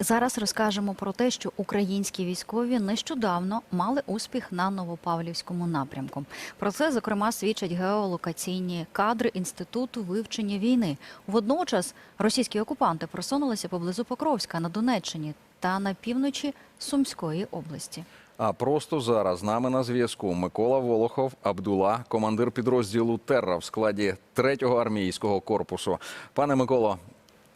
Зараз розкажемо про те, що українські військові нещодавно мали успіх на Новопавлівському напрямку. Про це зокрема свідчать геолокаційні кадри інституту вивчення війни. Водночас російські окупанти просунулися поблизу Покровська на Донеччині та на півночі Сумської області. А просто зараз з нами на зв'язку Микола Волохов, Абдула, командир підрозділу Терра в складі 3-го армійського корпусу. Пане Миколо,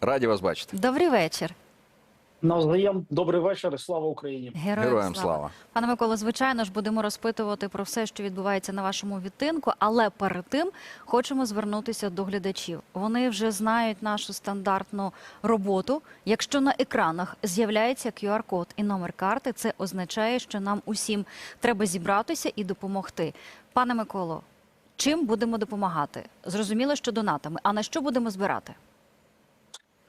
раді вас бачити. Добрий вечір. Навзаєм добрий вечір слава Україні. Героям, Героям слава. Пане Миколо, звичайно ж будемо розпитувати про все, що відбувається на вашому відтинку, але перед тим хочемо звернутися до глядачів. Вони вже знають нашу стандартну роботу. Якщо на екранах з'являється QR-код і номер карти, це означає, що нам усім треба зібратися і допомогти. Пане Миколо, чим будемо допомагати? Зрозуміло, що донатами. А на що будемо збирати?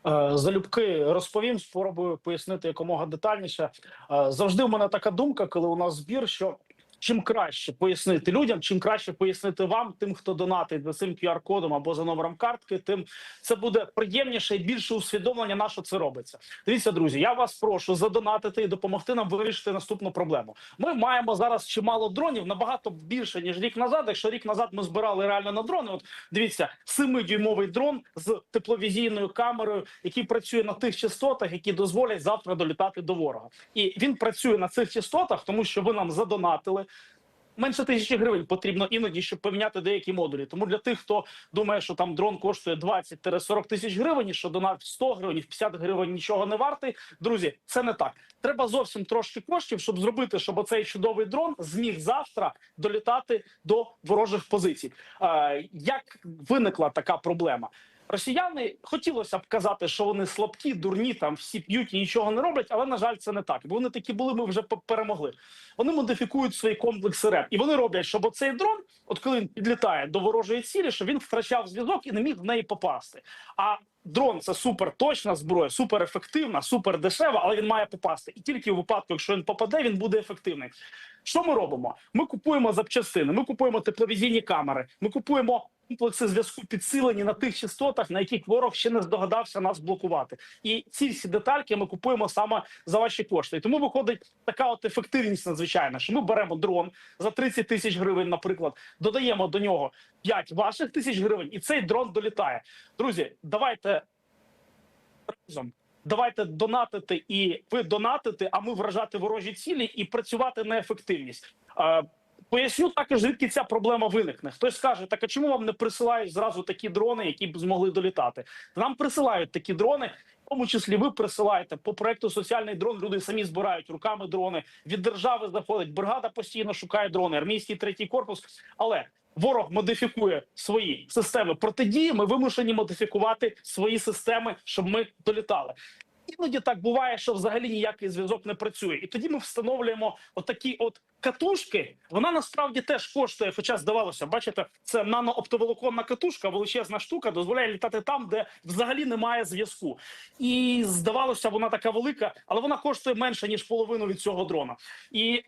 Е, Залюбки розповім, спробую пояснити якомога детальніше. Е, Завжди в мене така думка, коли у нас збір, що чим краще пояснити людям, чим краще пояснити вам, тим, хто донатить за цим QR-кодом або за номером картки, тим це буде приємніше і більше усвідомлення, на що це робиться. Дивіться, друзі, я вас прошу задонатити і допомогти нам вирішити наступну проблему. Ми маємо зараз чимало дронів, набагато більше ніж рік назад. Якщо рік назад ми збирали реально на дрони, от дивіться, 7-дюймовий дрон з тепловізійною камерою, який працює на тих частотах, які дозволять завтра долітати до ворога. І він працює на цих частотах, тому що ви нам задонатили. Менше тисячі гривень потрібно іноді, щоб поміняти деякі модулі. Тому для тих, хто думає, що там дрон коштує 20-40 тисяч гривень, що донат в 100 гривень, в 50 гривень нічого не вартий. Друзі, це не так. Треба зовсім трошки коштів, щоб зробити, щоб оцей чудовий дрон зміг завтра долітати до ворожих позицій. Е, як виникла така проблема? Росіяни хотілося б казати, що вони слабкі, дурні, там всі п'ють і нічого не роблять, але на жаль, це не так. Бо вони такі були, ми вже перемогли. Вони модифікують свої комплекси РЕП. І вони роблять, щоб оцей дрон, от коли він підлітає до ворожої цілі, щоб він втрачав зв'язок і не міг в неї попасти. А дрон це супер точна зброя, супер ефективна, супер дешева, але він має попасти. І тільки у випадку, якщо він попаде, він буде ефективний. Що ми робимо? Ми купуємо запчастини, ми купуємо тепловізійні камери, ми купуємо комплекси зв'язку підсилені на тих частотах, на яких ворог ще не здогадався нас блокувати. І ці всі детальки ми купуємо саме за ваші кошти. І тому виходить така от ефективність надзвичайна, що ми беремо дрон за 30 тисяч гривень, наприклад, додаємо до нього 5 ваших тисяч гривень, і цей дрон долітає. Друзі, давайте разом. Давайте донатити і ви донатити, а ми вражати ворожі цілі і працювати на ефективність. Поясню також, звідки ця проблема виникне. Хтось скаже, так а чому вам не присилають зразу такі дрони, які б змогли долітати? Нам присилають такі дрони, в тому числі ви присилаєте по проекту соціальний дрон. Люди самі збирають руками дрони. Від держави заходить бригада постійно шукає дрони. Армійський третій корпус. Але ворог модифікує свої системи протидії. Ми вимушені модифікувати свої системи, щоб ми долітали. Іноді так буває, що взагалі ніякий зв'язок не працює, і тоді ми встановлюємо отакі от катушки. Вона насправді теж коштує, хоча здавалося, бачите, це нанооптоволоконна катушка, величезна штука, дозволяє літати там, де взагалі немає зв'язку. І здавалося, вона така велика, але вона коштує менше ніж половину від цього дрона. І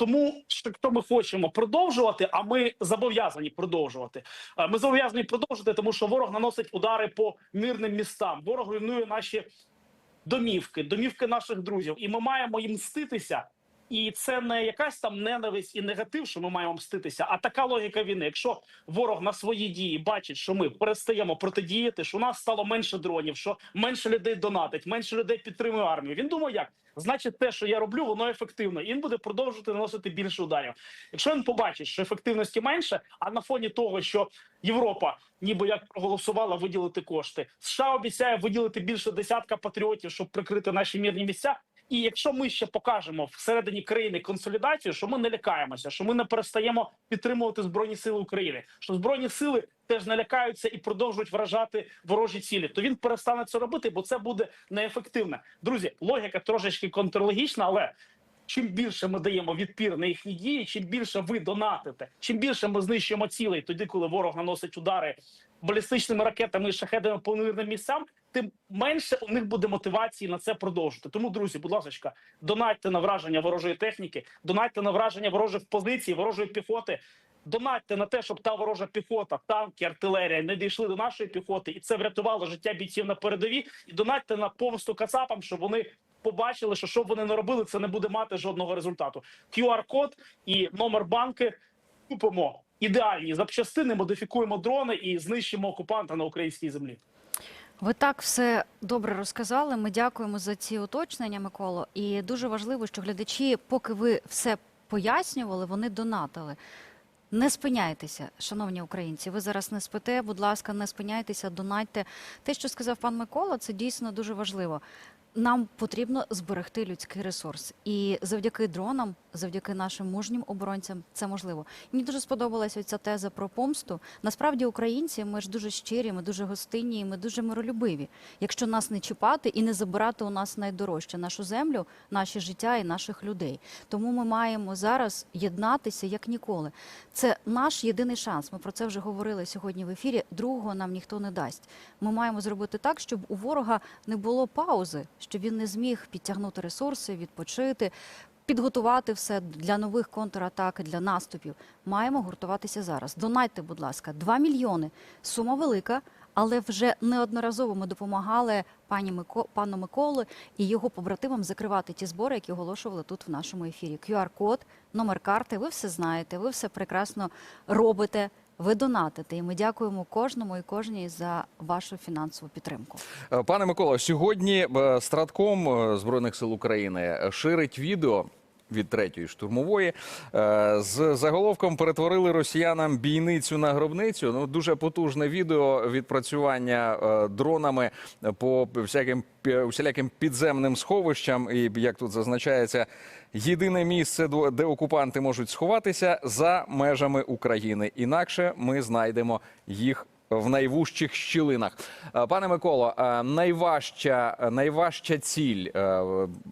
тому, що ми хочемо продовжувати, а ми зобов'язані продовжувати. Е, Ми зобов'язані продовжувати, тому що ворог наносить удари по мирним містам. Ворог руйнує наші домівки, домівки наших друзів, і ми маємо їм мститися. І це не якась там ненависть і негатив, що ми маємо мститися, а така логіка війни. Якщо ворог на свої дії бачить, що ми перестаємо протидіяти, що у нас стало менше дронів, що менше людей донатить, менше людей підтримує армію. Він думає, як значить, те, що я роблю, воно ефективно, і він буде продовжувати наносити більше ударів. Якщо він побачить, що ефективності менше, а на фоні того, що Європа, ніби як проголосувала виділити кошти, США обіцяє виділити більше десятка патріотів, щоб прикрити наші мірні місця. І якщо ми ще покажемо всередині країни консолідацію, що ми не лякаємося, що ми не перестаємо підтримувати збройні сили України, що збройні сили теж не лякаються і продовжують вражати ворожі цілі, то він перестане це робити, бо це буде неефективно. Друзі, логіка трошечки контрлогічна, але. Чим більше ми даємо відпір на їхні дії, чим більше ви донатите, чим більше ми знищуємо цілей, тоді коли ворог наносить удари балістичними ракетами і шахедами по мирним місцям, тим менше у них буде мотивації на це продовжити. Тому, друзі, будь ласка, донатьте на враження ворожої техніки, донатьте на враження ворожих позицій, ворожої піхоти. Донатьте на те, щоб та ворожа піхота, танки, артилерія не дійшли до нашої піхоти, і це врятувало життя бійців на передовій. І донатьте на помсту кацапам, щоб вони побачили, що що б вони не робили, це не буде мати жодного результату. QR-код і номер банки купимо ідеальні запчастини, модифікуємо дрони і знищимо окупанта на українській землі. Ви так все добре розказали. Ми дякуємо за ці уточнення, Миколо. І дуже важливо, що глядачі, поки ви все пояснювали, вони донатили. Не спиняйтеся, шановні українці. Ви зараз не спите. Будь ласка, не спиняйтеся, донатьте. Те, що сказав пан Микола, це дійсно дуже важливо. Нам потрібно зберегти людський ресурс, і завдяки дронам, завдяки нашим мужнім оборонцям, це можливо. Мені дуже сподобалася ця теза про помсту. Насправді, українці, ми ж дуже щирі, ми дуже гостинні, ми дуже миролюбиві. Якщо нас не чіпати і не забирати у нас найдорожче нашу землю, наші життя і наших людей. Тому ми маємо зараз єднатися як ніколи. Це наш єдиний шанс. Ми про це вже говорили сьогодні в ефірі. Другого нам ніхто не дасть. Ми маємо зробити так, щоб у ворога не було паузи, щоб він не зміг підтягнути ресурси, відпочити. Підготувати все для нових контратак, для наступів. Маємо гуртуватися зараз. Донайте, будь ласка, 2 мільйони. Сума велика, але вже неодноразово ми допомагали пані Мико, пану Миколу і його побратимам закривати ті збори, які оголошували тут в нашому ефірі. QR-код, номер карти. Ви все знаєте, ви все прекрасно робите. Ви донатите, і ми дякуємо кожному і кожній за вашу фінансову підтримку. Е, Пане Микола, сьогодні е, Стратком е, Збройних сил України ширить відео. Від третьої штурмової Е, з заголовком перетворили росіянам бійницю на гробницю. Ну дуже потужне відео відпрацювання е, дронами по всяким всіляким підземним сховищам. І як тут зазначається, єдине місце, де окупанти можуть сховатися за межами України. Інакше ми знайдемо їх в найвужчих щілинах. Е, Пане Миколо, е, найважча, найважча ціль е,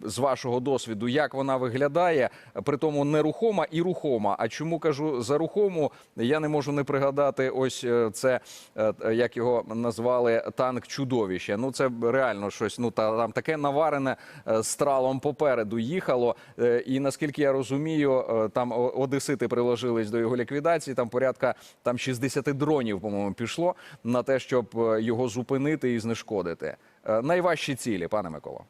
з вашого досвіду, як вона виглядає, при тому нерухома і рухома. А чому кажу за рухому? Я не можу не пригадати. Ось е, це е, як його назвали танк чудовище. Ну це реально щось. Ну та там таке наварене е, стралом попереду їхало. Е, І наскільки я розумію, е, там одесити приложились до його ліквідації. Там порядка там 60 дронів, по-моєму, пішло на те, щоб е, його зупинити і знешкодити. Е, Найважчі цілі, пане Миколо.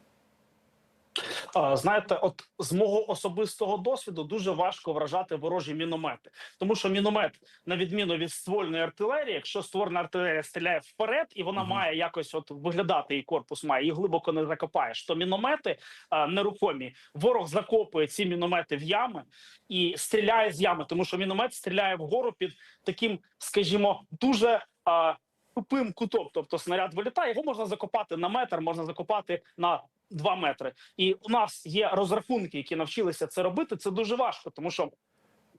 Знаєте, от з мого особистого досвіду дуже важко вражати ворожі міномети, тому що міномет, на відміну від ствольної артилерії, якщо ствольна артилерія стріляє вперед, і вона Мгм. має якось от виглядати, і корпус має, її глибоко не закопаєш. То міномети а, нерухомі. Ворог закопує ці міномети в ями і стріляє з ями, тому що міномет стріляє вгору під таким, скажімо, дуже. А, Тупим кутом, тобто снаряд вилітає, його можна закопати на метр, можна закопати на Два метри. І у нас є розрахунки, які навчилися це робити. Це дуже важко, тому що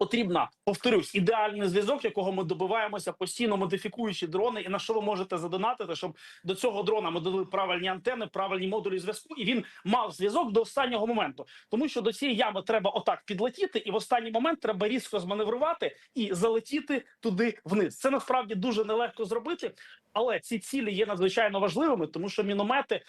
потрібна, повторюсь, ідеальний зв'язок, якого ми добиваємося постійно модифікуючи дрони. І на що ви можете задонатити, щоб до цього дрона ми дали правильні антени, правильні модулі зв'язку, і він мав зв'язок до останнього моменту. Тому що до цієї ями треба отак підлетіти, і в останній момент треба різко зманеврувати і залетіти туди вниз. Це насправді дуже нелегко зробити, але ці цілі є надзвичайно важливими, тому що міномети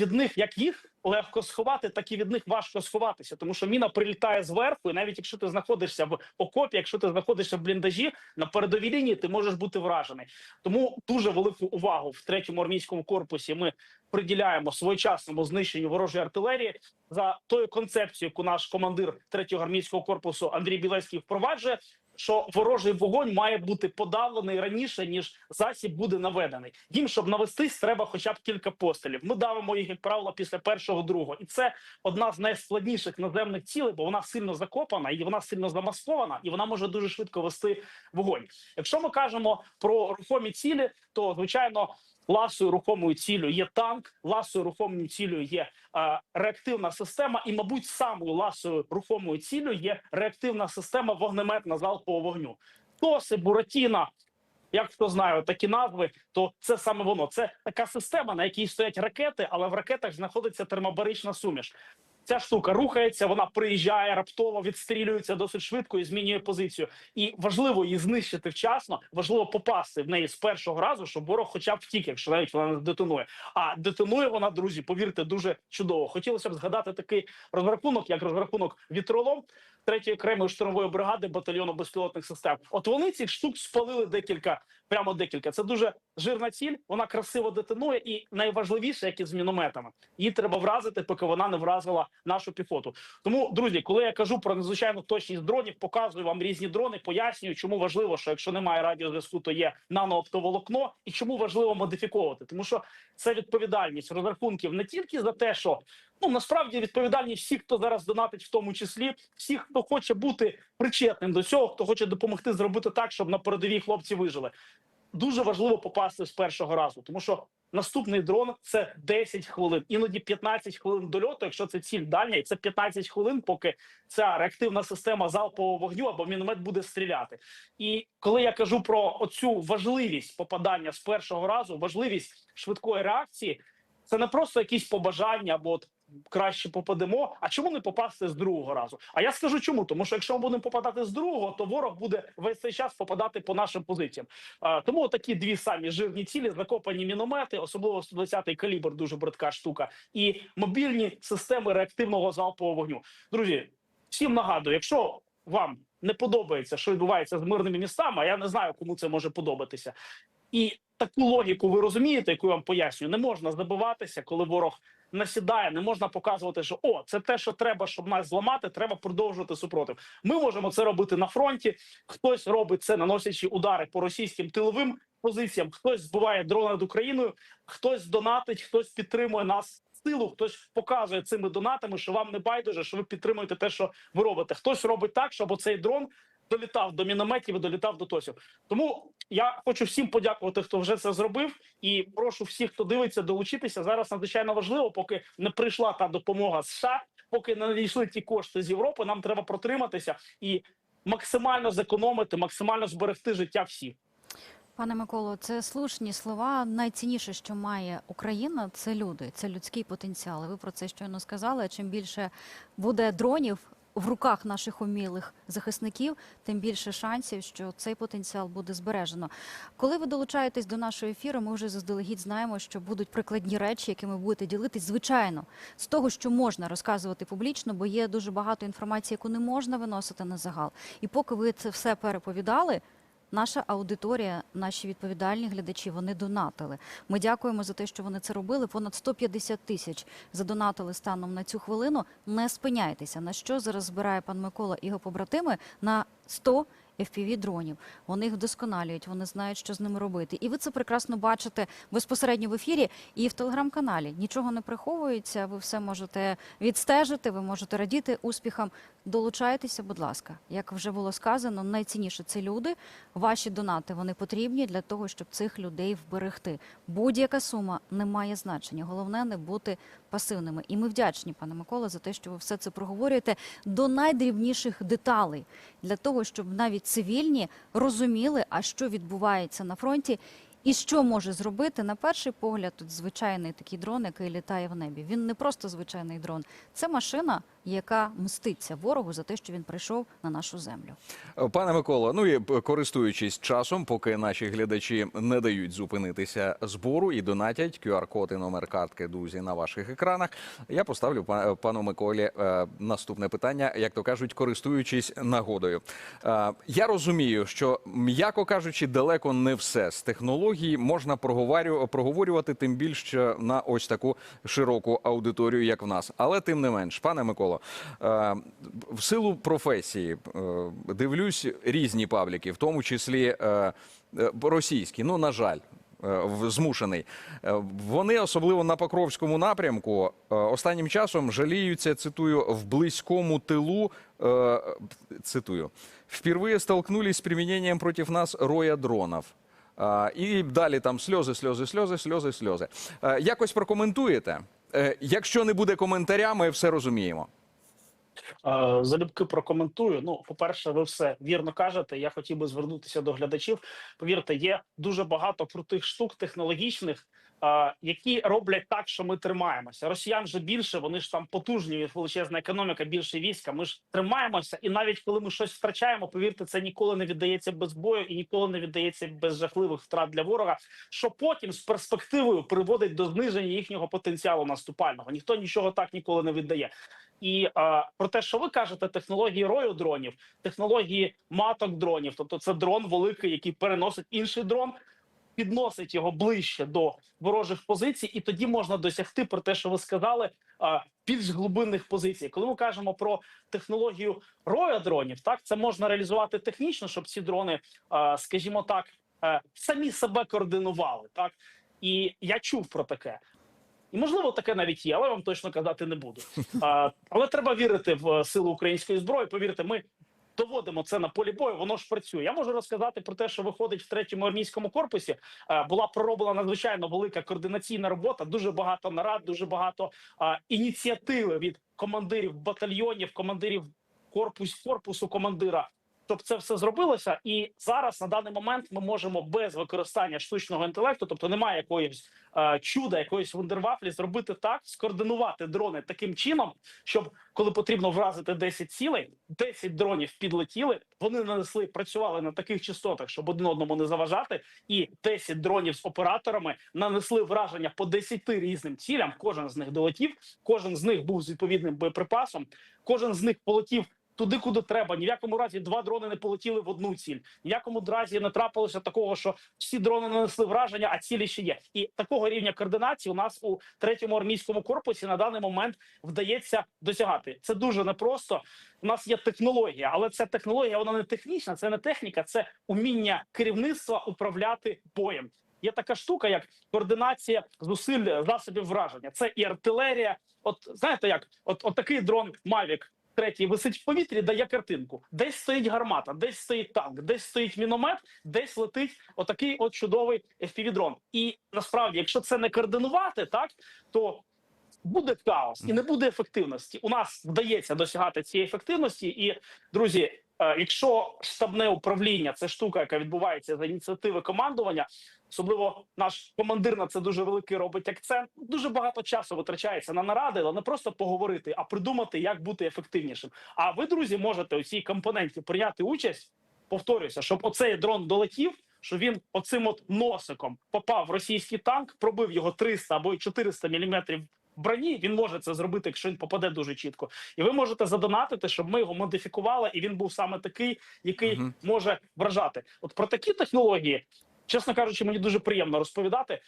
від них як їх легко сховати, так і від них важко сховатися, тому що міна прилітає зверху, і навіть якщо ти знаходишся в окопі, якщо ти знаходишся в бліндажі на передовій лінії, ти можеш бути вражений. Тому дуже велику увагу в третьому армійському корпусі ми приділяємо своєчасному знищенню ворожої артилерії за тою концепцією, яку наш командир третього армійського корпусу Андрій Білецький впроваджує. Що ворожий вогонь має бути подавлений раніше ніж засіб буде наведений. Їм, щоб навестись, треба хоча б кілька пострілів. Ми давимо їх, як правило, після першого другого, і це одна з найскладніших наземних цілей, бо вона сильно закопана і вона сильно замаскована, і вона може дуже швидко вести вогонь. Якщо ми кажемо про рухомі цілі, то звичайно. Ласою рухомою цілею є танк, ласою рухомою цілею є е, реактивна система, і, мабуть, самою ласою рухомою цілею є реактивна система вогнеметна залпового вогню. Тоси, Буратіна, як хто знає такі назви, то це саме воно. Це така система, на якій стоять ракети, але в ракетах знаходиться термобарична суміш. Ця штука рухається, вона приїжджає раптово, відстрілюється досить швидко і змінює позицію. І важливо її знищити вчасно, важливо попасти в неї з першого разу, щоб ворог хоча б втік, якщо навіть вона не детонує. А детонує вона, друзі, повірте, дуже чудово. Хотілося б згадати такий розрахунок, як розрахунок вітролом третьої окремої штурмової бригади батальйону безпілотних систем. От вони цих штук спалили декілька прямо декілька. Це дуже жирна ціль. Вона красиво детонує, і найважливіше, як і з мінометами, її треба вразити, поки вона не вразила нашу піхоту. Тому, друзі, коли я кажу про надзвичайну точність дронів, показую вам різні дрони, пояснюю, чому важливо, що якщо немає радіозв'язку, то є нанооптоволокно, і чому важливо модифіковувати, тому що це відповідальність розрахунків не тільки за те, що ну насправді відповідальність всіх, хто зараз донатить, в тому числі всіх, хто хоче бути причетним до цього, хто хоче допомогти зробити так, щоб на передовій хлопці вижили. Дуже важливо попасти з першого разу, тому що наступний дрон це 10 хвилин, іноді 15 хвилин дольоту, якщо це ціль дальня, і це 15 хвилин, поки ця реактивна система залпового вогню або міномет буде стріляти. І коли я кажу про оцю важливість попадання з першого разу, важливість швидкої реакції, це не просто якісь побажання або от краще попадемо. А чому не попасти з другого разу? А я скажу чому, тому що якщо ми будемо попадати з другого, то ворог буде весь цей час попадати по нашим позиціям. А, тому такі дві самі жирні цілі, закопані міномети, особливо 120-й калібр, дуже бридка штука, і мобільні системи реактивного залпового вогню. Друзі, всім нагадую, якщо вам не подобається, що відбувається з мирними містами, а я не знаю, кому це може подобатися. І таку логіку ви розумієте, яку я вам пояснюю, не можна забиватися, коли ворог насідає, не можна показувати, що о, це те, що треба, щоб нас зламати. Треба продовжувати супротив. Ми можемо це робити на фронті. Хтось робить це, наносячи удари по російським тиловим позиціям. Хтось збиває дрона над Україною, хтось донатить, хтось підтримує нас. Силу хтось показує цими донатами, що вам не байдуже, що ви підтримуєте те, що ви робите. Хтось робить так, щоб оцей дрон долітав до мінометів і долітав до тосів. Тому я хочу всім подякувати, хто вже це зробив, і прошу всіх, хто дивиться, долучитися. Зараз надзвичайно важливо, поки не прийшла та допомога з США, поки не надійшли ті кошти з Європи. Нам треба протриматися і максимально зекономити, максимально зберегти життя всіх. Пане Миколо, це слушні слова. Найцінніше, що має Україна, це люди, це людський потенціал. Ви про це щойно сказали. Чим більше буде дронів в руках наших умілих захисників, тим більше шансів, що цей потенціал буде збережено. Коли ви долучаєтесь до нашого ефіру, ми вже заздалегідь знаємо, що будуть прикладні речі, якими будете ділитись, звичайно, з того, що можна розказувати публічно, бо є дуже багато інформації, яку не можна виносити на загал. І поки ви це все переповідали. Наша аудиторія, наші відповідальні глядачі, вони донатили. Ми дякуємо за те, що вони це робили. Понад 150 тисяч задонатили станом на цю хвилину. Не спиняйтеся. На що зараз збирає пан Микола і його побратими? На 100 fpv дронів. Вони їх вдосконалюють, вони знають, що з ними робити. І ви це прекрасно бачите безпосередньо в ефірі і в телеграм-каналі. Нічого не приховується. Ви все можете відстежити, ви можете радіти успіхам. Долучайтеся, будь ласка. Як вже було сказано, найцінніше це люди. Ваші донати вони потрібні для того, щоб цих людей вберегти. Будь-яка сума не має значення. Головне не бути пасивними. І ми вдячні, пане Микола, за те, що ви все це проговорюєте до найдрібніших деталей для того, щоб навіть цивільні розуміли, а що відбувається на фронті. І що може зробити на перший погляд тут звичайний такий дрон, який літає в небі. Він не просто звичайний дрон, це машина, яка мститься ворогу за те, що він прийшов на нашу землю. Пане Микола, ну і користуючись часом, поки наші глядачі не дають зупинитися збору і донатять QR-код і номер картки друзі на ваших екранах. Я поставлю па- пану Миколі е, наступне питання, як то кажуть, користуючись нагодою. Е, я розумію, що м'яко кажучи, далеко не все з технологій можна проговорю- проговорювати, тим більше на ось таку широку аудиторію, як в нас. Але тим не менш, пане Миколо, е, в силу професії е, дивлюсь різні пабліки, в тому числі е, російські. Ну, на жаль. Змушений. Вони, особливо на Покровському напрямку, останнім часом жаліються, цитую, в близькому тилу, цитую, впервые столкнулись з применением против нас роя дронов. І далі там сльози, сльози, сльози, сльози, сльози. Е, Якось прокоментуєте? Е, Якщо не буде коментаря, ми все розуміємо. Е, Залюбки прокоментую. Ну, по-перше, ви все вірно кажете. Я хотів би звернутися до глядачів. Повірте, є дуже багато крутих штук технологічних, е, які роблять так, що ми тримаємося. Росіян же більше, вони ж там потужні, величезна економіка, більше війська. Ми ж тримаємося, і навіть коли ми щось втрачаємо, повірте, це ніколи не віддається без бою і ніколи не віддається без жахливих втрат для ворога. Що потім з перспективою приводить до зниження їхнього потенціалу наступального. Ніхто нічого так ніколи не віддає. І е, про те, що ви кажете, технології рою дронів, технології маток дронів, тобто це дрон великий, який переносить інший дрон, підносить його ближче до ворожих позицій, і тоді можна досягти про те, що ви сказали, е, більш глибинних позицій. Коли ми кажемо про технологію роя дронів, так це можна реалізувати технічно, щоб ці дрони, е, скажімо так, е, самі себе координували. Так і я чув про таке. І можливо, таке навіть є, але вам точно казати не буду. А, але треба вірити в е, силу української зброї. Повірте, ми доводимо це на полі бою. Воно ж працює. Я можу розказати про те, що виходить в третьому армійському корпусі. Е, була пророблена надзвичайно велика координаційна робота. Дуже багато нарад, дуже багато а, ініціативи від командирів батальйонів, командирів корпус, корпусу командира. Щоб це все зробилося, і зараз на даний момент ми можемо без використання штучного інтелекту, тобто немає якоїсь е, чуда, якоїсь вундервафлі, зробити так, скоординувати дрони таким чином, щоб коли потрібно вразити 10 цілей, 10 дронів підлетіли. Вони нанесли, працювали на таких частотах, щоб один одному не заважати, і 10 дронів з операторами нанесли враження по 10 різним цілям. Кожен з них долетів, кожен з них був з відповідним боєприпасом, кожен з них полетів. Туди, куди треба, ні в якому разі два дрони не полетіли в одну ціль. Ні в якому разі не трапилося такого, що всі дрони нанесли враження, а цілі ще є. І такого рівня координації у нас у третьому армійському корпусі на даний момент вдається досягати. Це дуже непросто. У нас є технологія, але ця технологія вона не технічна, це не техніка, це уміння керівництва управляти боєм. Є така штука, як координація зусиль засобів враження. Це і артилерія. От знаєте, як от, от такий дрон Mavic третій висить в повітрі, дає картинку. Десь стоїть гармата, десь стоїть танк, десь стоїть міномет, десь летить отакий от чудовий FPV-дрон. І насправді, якщо це не координувати, так то буде хаос і не буде ефективності. У нас вдається досягати цієї ефективності. І друзі, якщо штабне управління це штука, яка відбувається за ініціативи командування. Особливо наш командир на це дуже великий робить акцент. Дуже багато часу витрачається на наради, але не просто поговорити, а придумати, як бути ефективнішим. А ви, друзі, можете у цій компоненті прийняти участь. Повторюся, щоб оцей дрон долетів, що він оцим от носиком попав в російський танк, пробив його 300 або й 400 міліметрів броні. Він може це зробити, якщо він попаде дуже чітко. І ви можете задонатити, щоб ми його модифікували, і він був саме такий, який Мгм. може вражати. От про такі технології чесно кажучи, мені дуже приємно розповідати.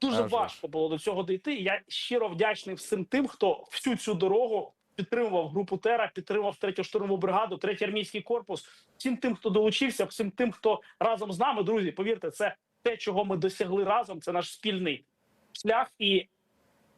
Дуже А важко було до цього дійти. І я щиро вдячний всім тим, хто всю цю дорогу підтримував групу Тера, підтримував третю штурмову бригаду, третій армійський корпус. Всім тим, хто долучився, всім тим, хто разом з нами, друзі, повірте, це те, чого ми досягли разом. Це наш спільний шлях, і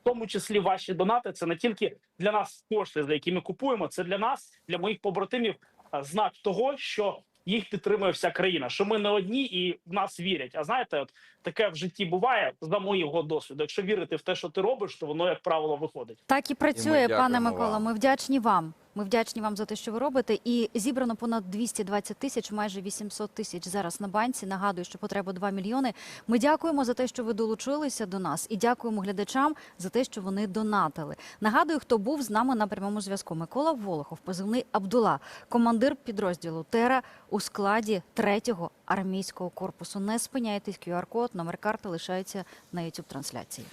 тому числі ваші донати. Це не тільки для нас кошти, за які ми купуємо. Це для нас, для моїх побратимів, знак того, що їх підтримує вся країна, що ми не одні і в нас вірять. А знаєте, от таке в житті буває за моєго досвіду. Якщо вірити в те, що ти робиш, то воно як правило виходить. Так і працює, і пане Микола. вам. Ми вдячні вам. Ми вдячні вам за те, що ви робите. І зібрано понад 220 тисяч, майже 800 тисяч зараз на банці. Нагадую, що потреба 2 мільйони. Ми дякуємо за те, що ви долучилися до нас, і дякуємо глядачам за те, що вони донатили. Нагадую, хто був з нами на прямому зв'язку. Микола Волохов, позивний Абдула, командир підрозділу Тера у складі 3-го армійського корпусу. Не спиняйтесь, QR-код, номер карти лишається на youtube трансляції.